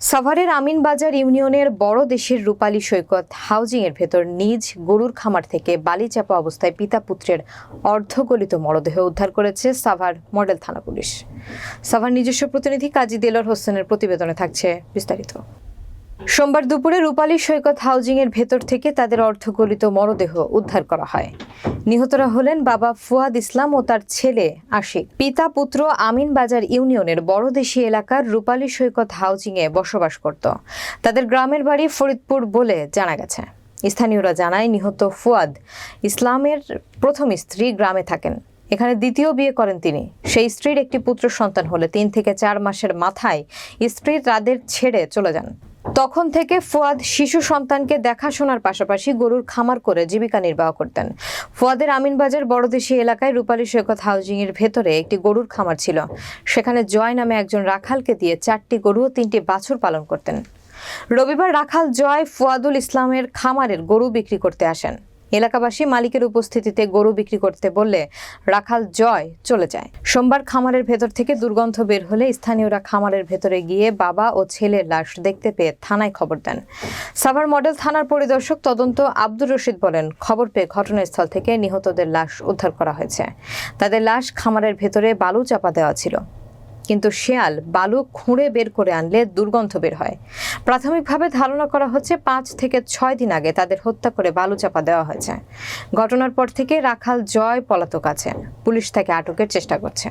সাভারের আমিনবাজার ইউনিয়নের বড় দেশের রূপালী সৈকত হাউজিং এর ভেতর নিজ গরুর খামার থেকে বালি চাপা অবস্থায় পিতা পুত্রের অর্ধগলিত মরদেহ উদ্ধার করেছে সাভার মডেল থানা পুলিশ। সাভার নিজস্ব প্রতিনিধি কাজী দেলর হোসেনের প্রতিবেদনে থাকছে বিস্তারিত। সোমবার দুপুরে রূপালী সৈকত হাউজিং এর ভেতর থেকে তাদের অর্ধগলিত মরদেহ উদ্ধার করা হয়। নিহতরা হলেন বাবা ফুয়াদ ইসলাম ও তার ছেলে আশিক। পিতা, পুত্র আমিন বাজার ইউনিয়নের বড়দেশি এলাকার রূপালী সৈকত হাউজিং এ বসবাস করত। তাদের গ্রামের বাড়ি ফরিদপুর বলে জানা গেছে। স্থানীয়রা জানায়, নিহত ফুয়াদ ইসলামের প্রথম স্ত্রী গ্রামে থাকেন। এখানে দ্বিতীয় বিয়ে করেন তিনি। সেই স্ত্রীর একটি পুত্র সন্তান হলে তিন থেকে চার মাসের মাথায় স্ত্রী তাদের ছেড়ে চলে যান। তখন থেকে ফুয়াদ শিশু সন্তানকে দেখাশোনার পাশাপাশি গরুর খামার করে জীবিকা নির্বাহ করতেন। ফুয়াদের আমিনবাজার বড়দেশি এলাকায় রূপালী সৈকত হাউজিং এর ভেতরে একটি গরুর খামার ছিল। সেখানে জয় নামে একজন রাখালকে দিয়ে চারটি গরু ও তিনটি বাছুর পালন করতেন। রবিবার রাখাল জয় ফুয়াদুল ইসলামের খামারের গরু বিক্রি করতে আসেন। এলাকাবাসী মালিকের উপস্থিতিতে গরু বিক্রি করতে বললে রাখাল জয় চলে যায়। সোমবার খামারের ভেতর থেকে দুর্গন্ধ বের হলে স্থানীয়রা খামারের ভেতরে গিয়ে বাবা ও ছেলের লাশ দেখতে পেয়ে থানায় খবর দেন। সাভার মডেল থানার পরিদর্শক তদন্ত আব্দুর রশিদ বলেন, খবর পেয়ে ঘটনাস্থল থেকে নিহতদের লাশ উদ্ধার করা হয়েছে। তাদের লাশ খামারের ভেতরে বালু চাপা দেওয়া ছিল। কিন্তু শেয়াল বালু খুঁড়ে বের করে আনলে দুর্গন্ধ বের হয়। প্রাথমিকভাবে ধারণা করা হচ্ছে পাঁচ থেকে ছয় দিন আগে তাদের হত্যা করে বালু চাপা দেওয়া হয়েছে। ঘটনার পর থেকে রাখাল জয় পলাতক আছে পুলিশ তাকে আটকের চেষ্টা করছে।